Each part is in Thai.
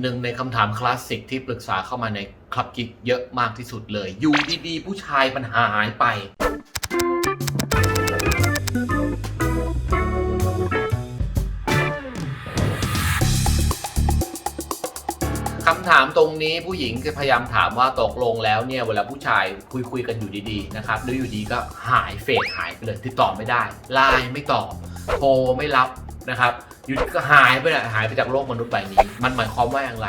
หนึ่งในคำถามคลาสสิกที่ปรึกษาเข้ามาในคลับกิ๊กเยอะมากที่สุดเลย อยู่ดีๆผู้ชายปัญหาหายไป คำถามตรงนี้ผู้หญิงจะพยายามถามว่าตกลงแล้วเนี่ย เวลาผู้ชายคุยคุยๆกันอยู่ดีๆนะครับแล้วอยู่ดีก็หายเฟดหายไปเลยติดต่อไม่ได้ไลน์ไม่ตอบโทรไม่รับ นะครับอยู่ดีก็หายไปเลยหายไปจากโลกมนุษย์ใบนี้ มันหมายความว่าอย่างไร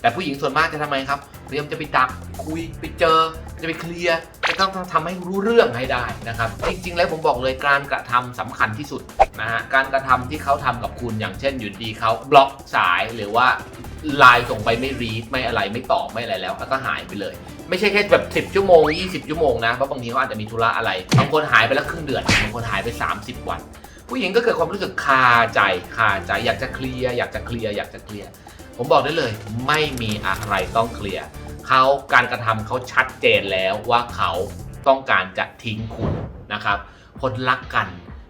แต่ผู้หญิงส่วนมากจะทำไมครับเตรียมจะไปดักคุยไปเจอ จะไปเคลียร์จะต้องทำให้รู้เรื่องให้ได้นะครับ จริง ๆ แล้วผมบอกเลยการกระทำสำคัญที่สุดนะฮะการกระทำที่เขาทำกับคุณอย่างเช่นอยู่ดีเขาบล็อกสายหรือว่าไลน์ส่งไปไม่รีดไม่อะไรไม่ตอบไม่อะไรแล้วแล้วก็หายไปเลย ไม่ใช่แค่แบบ 10 ชั่วโมง 20 ชั่วโมงนะเพราะบางทีเขาอาจจะมีธุระอะไรบางคนหายไปแล้วครึ่งเดือนบางคนหายไป 30 วัน ผู้หญิงก็เกิดความรู้สึกคาใจคาใจอยากจะเคลียร์อยากจะเคลียร์อยากจะเคลียร์ผมบอกได้เลย ไม่มีอะไรต้องเคลียร์เขาการกระทำเขาชัดเจนแล้วว่าเขาต้องการจะทิ้งคุณนะครับ คนรักกัน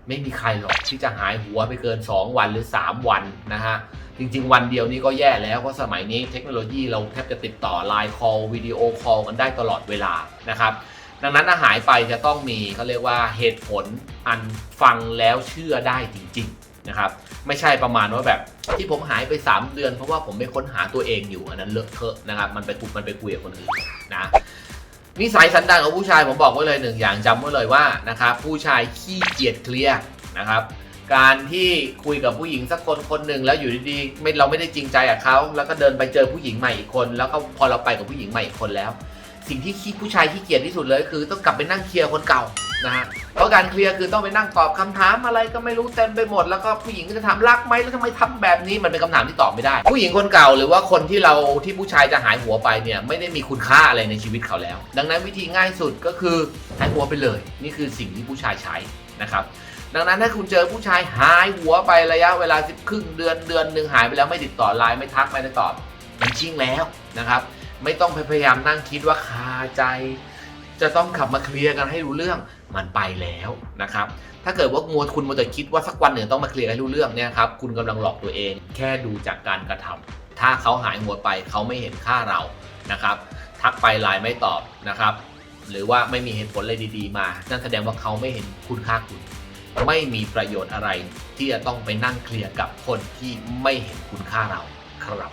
ไม่มีใครหรอกที่จะหายหัวไปเกิน 2 วันหรือ 3 วันนะฮะจริง ๆ วันเดียวนี้ก็แย่แล้วเพราะสมัยนี้เทคโนโลยีเราแทบจะติดต่อไลน์คอลวิดีโอคอลกันได้ตลอดเวลานะครับ ดังนั้นถ้าหายไปจะต้องมีเขาเรียกว่าเหตุผลอันฟังแล้วเชื่อได้จริงๆนะครับไม่ใช่ประมาณว่าแบบที่ผมหายไป 3 เดือน เพราะว่าผมไปค้นหาตัวเองอยู่อันนั้นเลอะเทอะนะครับมันไปคุยมันไปคุยกับคนอื่นนะนิสัยสันดานของผู้ชายผมบอกไว้เลยหนึ่งอย่างจำไว้เลยว่านะครับผู้ชายขี้เกียจเคลียร์นะครับการที่คุยกับผู้หญิงสักคนคนหนึ่งแล้วอยู่ดีๆไม่เราไม่ได้จริงใจกับเขาแล้วก็เดินไปเจอผู้หญิงใหม่อีกคน แล้วก็พอเราไปกับผู้หญิงใหม่อีกคนแล้ว สิ่งที่ขี้ผู้ชายขี้เกียจที่สุดเลย คือต้องกลับไปนั่งเคลียร์คนเก่านะฮะเพราะการเคลียร์คือต้องไปนั่งตอบคำถามอะไรก็ไม่รู้เต็มไปหมด แล้วก็ผู้หญิงก็จะถามรักไหมแล้วทำไมทำแบบนี้มันเป็นคำถามที่ตอบไม่ได้ ผู้หญิงคนเก่าหรือว่าคนที่เราที่ผู้ชายจะหายหัวไปเนี่ยไม่ได้มีคุณค่าอะไรในชีวิตเขาแล้ว ดังนั้นวิธีง่ายสุดก็คือหายหัวไปเลย นี่คือสิ่งที่ผู้ชายใช้นะครับดังนั้นถ้าคุณเจอผู้ชายหายหัวไประยะเวลาสิบครึ่งเดือนเดือนหนึ่งหายไปแล้วไม่ติดต่อไลน์ไม่ทักไม่ได้ตอบมันชิ่งแล้วนะครับ ไม่ต้องพยายามนั่งคิดว่าคาใจ จะต้องขับมาเคลียร์กันให้รู้เรื่องมันไปแล้วนะครับ ถ้าเกิดว่ามัวคุณมัวแต่คิดว่าสักวันหนึ่งต้องมาเคลียร์ให้รู้เรื่องเนี่ยครับคุณกำลังหลอกตัวเอง แค่ดูจากการกระทำถ้าเขาหายหัวไปเขาไม่เห็นค่าเรานะครับ ทักไปไลน์ไม่ตอบนะครับ หรือว่าไม่มีเหตุผลอะไรดีๆมา นั่นแสดงว่าเขาไม่เห็นคุณค่าคุณ ไม่มีประโยชน์อะไรที่จะต้องไปนั่งเคลียร์กับคนที่ไม่เห็นคุณค่าเราครับ